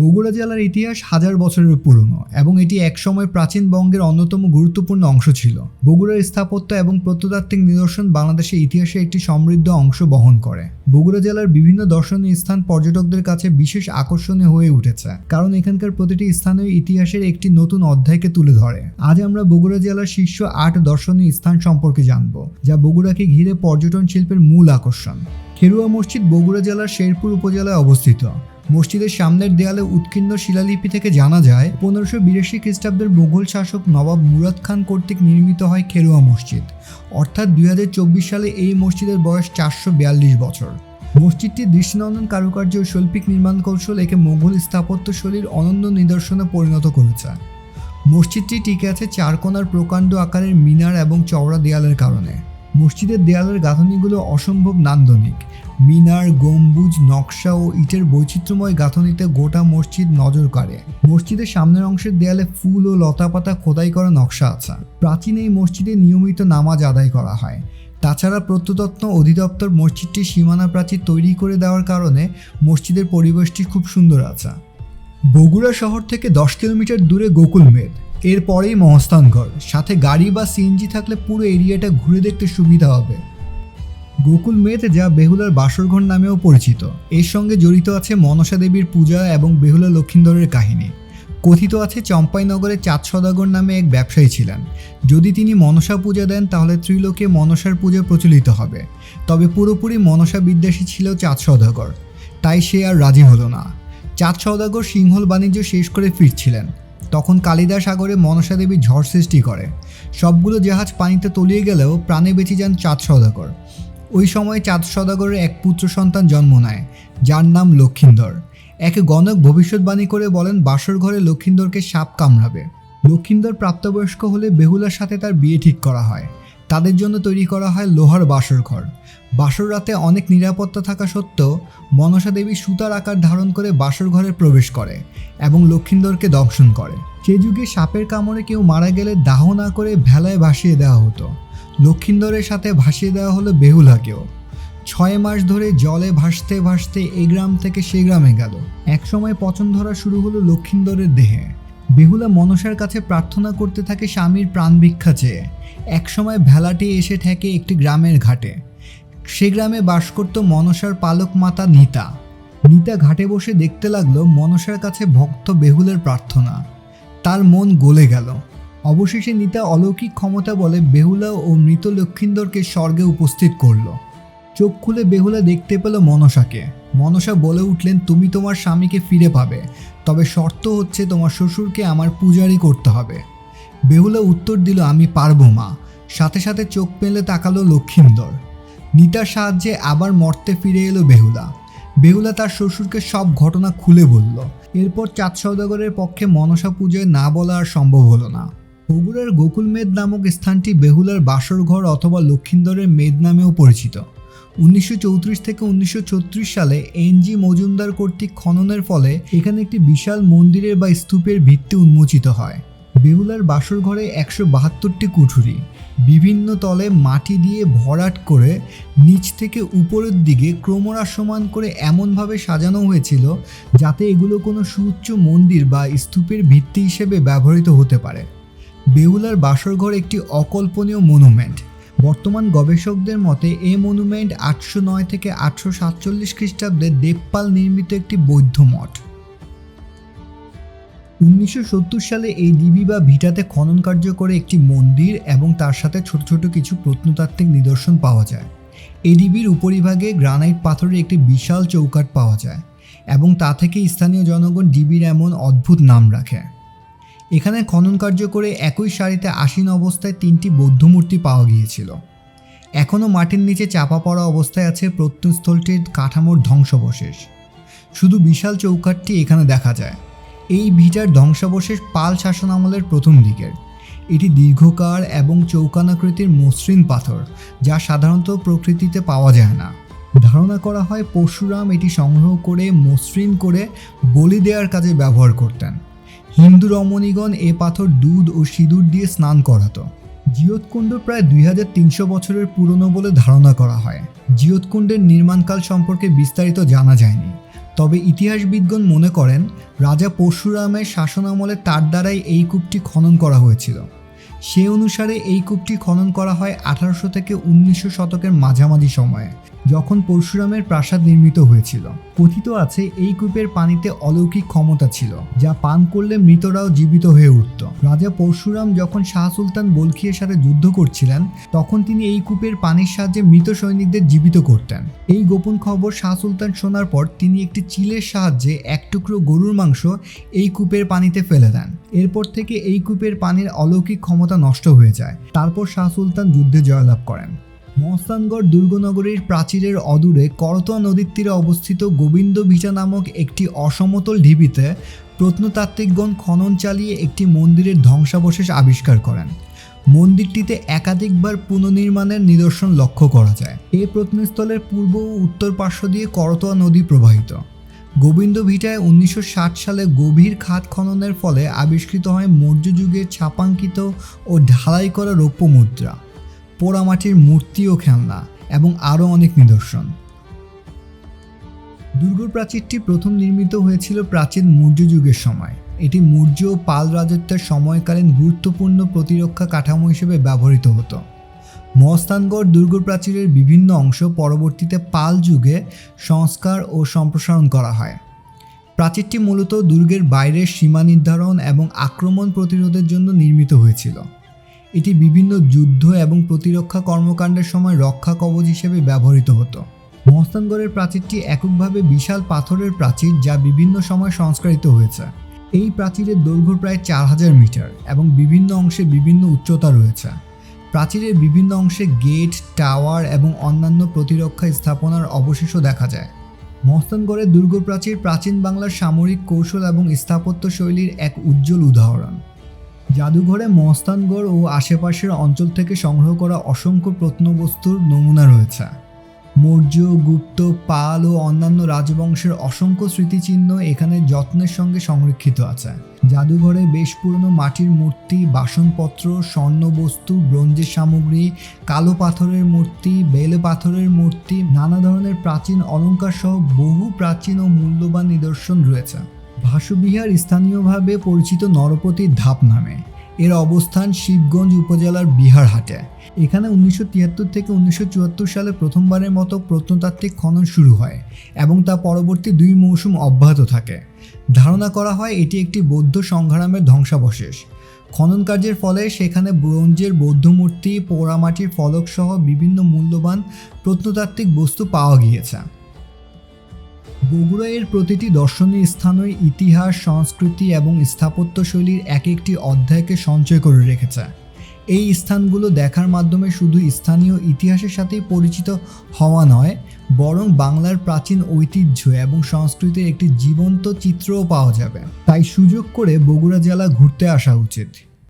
বগুড়া জেলার ইতিহাস হাজার বছরের পুরনো এবং এটি একসময় প্রাচীন বঙ্গের অন্যতম গুরুত্বপূর্ণ অংশ ছিল। বগুড়ার স্থাপত্য এবং প্রত্নতাত্ত্বিক নিদর্শন বাংলাদেশের ইতিহাসে একটি সমৃদ্ধ অংশ বহন করে। বগুড়া জেলার বিভিন্ন দর্শনীয় স্থান পর্যটকদের কাছে বিশেষ আকর্ষণীয় হয়ে উঠেছে, কারণ এখানকার প্রতিটি স্থানীয় ইতিহাসের একটি নতুন অধ্যায়কে তুলে ধরে। আজ আমরা বগুড়া জেলার শীর্ষ আট দর্শনীয় স্থান সম্পর্কে জানব, যা বগুড়াকে ঘিরে পর্যটন শিল্পের মূল আকর্ষণ। খেরুয়া মসজিদ বগুড়া জেলার শেরপুর উপজেলায় অবস্থিত। মসজিদের সামনের দেয়ালে উৎকীর্ণ শিলালিপি থেকে জানা যায়, পনেরোশো বিরাশি খ্রিস্টাব্দের মুঘল শাসক নবাব মুরাদ খান কর্তৃক নির্মিত হয় খেরুয়া মসজিদ। অর্থাৎ দুই হাজার চব্বিশ সালে এই মসজিদের বয়স চারশো বিয়াল্লিশ বছর। মসজিদটি দৃষ্টিনন্দন কারুকার্য ও শৈল্পিক নির্মাণ কৌশল একে মোগল স্থাপত্যশৈলীর অনন্য নিদর্শনে পরিণত করেছে। মসজিদটি টিকে আছে চারকোনার প্রকাণ্ড আকারের মিনার এবং চওড়া দেয়ালের কারণে। মসজিদের দেয়ালের গাঁথনিগুলো অসম্ভব নান্দনিক। মিনার, গম্বুজ, নকশা ও ইটের বৈচিত্র্যময় গাঁথনিতে গোটা মসজিদ নজর কাড়ে। মসজিদের সামনের অংশের দেয়ালে ফুল ও লতাপাতা খোদাই করা নকশা আছে। প্রাচীন এই মসজিদে নিয়মিত নামাজ আদায় করা হয়। তাছাড়া প্রত্নতত্ত্ব অধিদপ্তর মসজিদটির সীমানা প্রাচীর তৈরি করে দেওয়ার কারণে মসজিদের পরিবেশটি খুব সুন্দর আছে। বগুড়া শহর থেকে দশ কিলোমিটার দূরে গোকুল মেদ। এরপরেই মহস্থানগড় সাথে গাড়ি বা সিএনজি থাকলে পুরো এরিয়াটা ঘুরে দেখতে সুবিধা হবে। গোকুল মেদ যা বেহুলার বাসরঘর নামেও পরিচিত। এর সঙ্গে জড়িত আছে মনসা দেবীর পূজা এবং বেহুলা লক্ষিন্দরের কাহিনী। কথিত আছে চম্পাইনগরে চাঁদ সদাগর নামে এক ব্যবসায়ী ছিলেন। যদি তিনি মনসা পূজা দেন, তাহলে ত্রিলোকে মনসার পূজা প্রচলিত হবে। তবে পুরোপুরি মনসা বিদ্বেষী ছিল চাঁদ সদাগর। তাই সে আর রাজি হলো না। চাঁদ সদাগর সিংহল বাণিজ্য শেষ করে ফিরছিলেন। তখন কালিদাস সাগরে মনসা দেবী ঝড় সৃষ্টি করে। সবগুলো জাহাজ পানিতে তলিয়ে গেলেও প্রাণে বেঁচে যান চাঁদ সদাগর। ওই সময় চাঁদ সদাগরের এক পুত্র সন্তান জন্ম নেয়, যার নাম লক্ষিন্দর। একে গণক ভবিষ্যৎবাণী করে বলেন, বাসর ঘরে লক্ষিন্দরকে সাপ কামড়াবে। লক্ষিন্দর প্রাপ্তবয়স্ক হলে বেহুলার সাথে তার বিয়ে ঠিক করা হয়। তাদের জন্য তৈরি করা হয় লোহার বাসর ঘর। বাসর রাতে অনেক নিরাপত্তা থাকা সত্ত্বেও মনসা দেবী সুতার আকার ধারণ করে বাসর ঘরে প্রবেশ করে এবং লক্ষিন্দরকে দংশন করে। সে যুগে সাপের কামড়ে কেউ মারা গেলে দাহ না করে ভেলায় ভাসিয়ে দেওয়া হতো। লক্ষিন্দরের সাথে ভাসিয়ে দেওয়া হলো বেহুলাকেও। ছয় মাস ধরে জলে ভাসতে ভাসতে এই গ্রাম থেকে সে গ্রামে গেল। একসময় পচন ধরা শুরু হলো লক্ষিন্দরের দেহে। বেহুলা মনসার কাছে প্রার্থনা করতে থাকে স্বামীর প্রাণ ভিক্ষা চেয়ে। একসময় ভেলাটি এসে ঠেকে একটি গ্রামের ঘাটে। সে গ্রামে বাস করত মনসার পালক মাতা নিতা। নিতা ঘাটে বসে দেখতে লাগল মনসার কাছে ভক্ত বেহুলের প্রার্থনা। তার মন গলে গেল। অবশেষে নিতা অলৌকিক ক্ষমতা বলে বেহুলা ও মৃত লক্ষিন্দরকে স্বর্গে উপস্থিত করল। চোখ খুলে বেহুলা দেখতে পেল মনসাকে। মনসা বলে উঠলেন, তুমি তোমার স্বামীকে ফিরে পাবে। তবে শর্ত হচ্ছে তোমার শ্বশুরকে আমার পূজারি করতে হবে। বেহুলা উত্তর দিল, আমি পারব মা। সাথে সাথে চোখ পেলে তাকালো লক্ষিন্দর নিতার সাহায্যে আবার মর্তে ফিরে এলো বেহুলা। বেহুলা তার শ্বশুরকে সব ঘটনা খুলে বলল। এরপর চাঁদ সৌদাগরের পক্ষে মনসা পুজোয় না বলা আর সম্ভব হলো না। বগুড়ার গোকুল মেদ নামক স্থানটি বেহুলার বাসর ঘর অথবা লক্ষিন্দরের মেদ নামেও পরিচিত। উনিশশো চৌত্রিশ থেকে উনিশশো ছত্রিশ সালে এনজি মজুমদার কর্তৃক খননের ফলে এখানে একটি বিশাল মন্দিরের বা স্তূপের ভিত্তি উন্মোচিত হয়। বেহুলার বাসর ঘরে একশো বাহাত্তরটি কুঠুরি, বিভিন্ন তলে মাটি দিয়ে ভরাট করে নিচ থেকে উপরের দিকে ক্রমহ্রাসমান করে এমনভাবে সাজানো হয়েছিল যাতে এগুলো কোনো সুউচ্চ মন্দির বা স্তূপের ভিত্তি হিসেবে ব্যবহৃত হতে পারে। বেহুলার বাসরঘর একটি অকল্পনীয় মনুমেন্ট বর্তমান গবেষকদের মতে এই মনুমেন্ট আটশো নয় থেকে আটশো সাতচল্লিশ খ্রিস্টাব্দে দেবপাল নির্মিত একটি বৌদ্ধ মঠ। উনিশশো সত্তর সালে এই ডিবি বা ভিটাতে খনন কার্য করে একটি মন্দির এবং তার সাথে ছোট ছোট কিছু প্রত্নতাত্ত্বিক নিদর্শন পাওয়া যায়। এই ডিবির উপরিভাগে গ্রানাইট পাথরের একটি বিশাল চৌকাট পাওয়া যায় এবং তা থেকে স্থানীয় জনগণ ডিবির এমন অদ্ভুত নাম রাখে। এখানে খনন কার্য করে একই সারিতে আসীন অবস্থায় তিনটি বৌদ্ধ মূর্তি পাওয়া গিয়েছিল। এখনও মাটির নিচে চাপা পড়া অবস্থায় আছে প্রত্নস্থলটির কাঠামোর ধ্বংসাবশেষ। শুধু বিশাল চৌকাটটি এখানে দেখা যায়। এই ভিটার ধ্বংসাবশেষ পাল শাসন আমলের প্রথম দিকের। এটি দীর্ঘকার এবং চৌকানাকৃতির মসৃণ পাথর, যা সাধারণত প্রকৃতিতে পাওয়া যায় না। ধারণা করা হয় পরশুরাম এটি সংগ্রহ করে মসৃণ করে বলি দেওয়ার কাজে ব্যবহার করতেন। হিন্দু রমণীগণ এ পাথর দুধ ও সিঁদুর দিয়ে স্নান করাতো। জিয়তকুণ্ড প্রায় দুই হাজার তিনশো বছরের পুরনো বলে ধারণা করা হয়। জিয়তকুণ্ডের নির্মাণকাল সম্পর্কে বিস্তারিত জানা যায়নি। তবে ইতিহাসবিদগণ মনে করেন, রাজা পরশুরামের শাসনামলে তার দ্বারাই এই কূপটি খনন করা হয়েছিল। সে অনুসারে এই কূপটি খনন করা হয় আঠারোশো থেকে উনিশশো শতকের মাঝামাঝি সময়ে। যখন পরশুরামের প্রাসাদ নির্মিত হয়েছিল। কথিত আছে, এই কূপের পানিতে অলৌকিক ক্ষমতা ছিল, যা পান করলে মৃতরাও জীবিত হয়ে উঠত। রাজা পরশুরাম যখন শাহ সুলতান বলখিয়ের সাথে যুদ্ধ করছিলেন, তখন তিনি এই কূপের পানির সাহায্যে মৃত সৈনিকদের জীবিত করতেন। এই গোপন খবর শাহ সুলতান শোনার পর তিনি একটি চিলের সাহায্যে এক টুকরো গরুর মাংস এই কূপের পানিতে ফেলে দেন। এরপর থেকে এই কূপের পানির অলৌকিক ক্ষমতা নষ্ট হয়ে যায়। তারপর শাহ সুলতান যুদ্ধে জয়লাভ করেন। মহস্তানগড় দুর্গনগরীর প্রাচীরের অদূরে করতোয়া নদীর তীরে অবস্থিত গোবিন্দ ভিটা নামক একটি অসমতল ঢিবিতে প্রত্নতাত্ত্বিকগণ খনন চালিয়ে একটি মন্দিরের ধ্বংসাবশেষ আবিষ্কার করেন। মন্দিরটিতে একাধিকবার পুনর্নির্মাণের নিদর্শন লক্ষ্য করা যায়। এই প্রত্নস্থলের পূর্ব ও উত্তর পার্শ্ব দিয়ে করতোয়া নদী প্রবাহিত। গোবিন্দ ভিটায় উনিশশো ষাট সালে গভীর খাত খননের ফলে আবিষ্কৃত হয় মৌর্য যুগের ছাপাঙ্কিত ও ঢালাই করা রৌপ্য মুদ্রা। পোড়ামাটির মূর্তি ও খেলনা এবং আরও অনেক নিদর্শন। দুর্গ প্রাচীরটি প্রথম নির্মিত হয়েছিল প্রাচীন মৌর্য যুগের সময়। এটি মৌর্য ও পাল রাজত্বের সময়কালীন গুরুত্বপূর্ণ প্রতিরক্ষা কাঠামো হিসেবে ব্যবহৃত হতো। মহস্তানগড় দুর্গ প্রাচীরের বিভিন্ন অংশ পরবর্তীতে পাল যুগে সংস্কার ও সম্প্রসারণ করা হয়। প্রাচীরটি মূলত দুর্গের বাইরের সীমা নির্ধারণ এবং আক্রমণ প্রতিরোধের জন্য নির্মিত হয়েছিল। এটি বিভিন্ন যুদ্ধ এবং প্রতিরক্ষা কর্মকাণ্ডের সময় রক্ষা কবচ হিসেবে ব্যবহৃত হতো। মহস্তানগড়ের প্রাচীরটি এককভাবে বিশাল পাথরের প্রাচীর যা বিভিন্ন সময় সংস্কারিত হয়েছে। এই প্রাচীরের দৈর্ঘ্য প্রায় চার হাজার মিটার এবং বিভিন্ন অংশে বিভিন্ন উচ্চতা রয়েছে। প্রাচীরের বিভিন্ন অংশে গেট, টাওয়ার এবং অন্যান্য প্রতিরক্ষা স্থাপনার অবশেষও দেখা যায়। মহস্তানগড়ের দুর্গ প্রাচীর প্রাচীন বাংলার সামরিক কৌশল এবং স্থাপত্য শৈলীর এক উজ্জ্বল উদাহরণ। জাদুঘরে মহস্তানগড় ও আশেপাশের অঞ্চল থেকে সংগ্রহ করা অসংখ্য প্রত্নবস্তুর নমুনা রয়েছে। মৌর্য, গুপ্ত, পাল ও অন্যান্য রাজবংশের অসংখ্য স্মৃতিচিহ্ন এখানে যত্নের সঙ্গে সংরক্ষিত আছে। জাদুঘরে বেশ পুরনো মাটির মূর্তি, বাসনপত্র, স্বর্ণবস্তু, ব্রোঞ্জের সামগ্রী, কালো পাথরের মূর্তি, বেলে পাথরের মূর্তি, নানা ধরনের প্রাচীন অলঙ্কার সহ বহু প্রাচীন ও মূল্যবান নিদর্শন রয়েছে। ভাসুবিহার স্থানীয়ভাবে পরিচিত নরপতির ধাপ নামে। এর অবস্থান শিবগঞ্জ উপজেলার বিহারহাটে এখানে উনিশশো তিয়াত্তর থেকে উনিশশো চুয়াত্তর সালে প্রথমবারের মতো প্রত্নতাত্ত্বিক খনন শুরু হয় এবং তা পরবর্তী দুই মৌসুম অব্যাহত থাকে। ধারণা করা হয় এটি একটি বৌদ্ধ সংগ্রামের ধ্বংসাবশেষ। খনন কার্যের ফলে সেখানে ব্রোঞ্জের বৌদ্ধ মূর্তি, পোড়ামাটির ফলকসহ বিভিন্ন মূল্যবান প্রত্নতাত্ত্বিক বস্তু পাওয়া গিয়েছে। বগুড়া এর প্রতিটি দর্শনীয় স্থানই ইতিহাস, সংস্কৃতি এবং স্থাপত্যশৈলীর এক একটি অধ্যায়কে সঞ্চয় করে রেখেছে। এই স্থানগুলো দেখার মাধ্যমে শুধু স্থানীয় ইতিহাসের সাথেই পরিচিত হওয়া নয়, বরং বাংলার প্রাচীন ঐতিহ্য এবং সংস্কৃতির একটি জীবন্ত চিত্রও পাওয়া যাবে। তাই সুযোগ করে বগুড়া জেলা ঘুরতে আসা উচিত।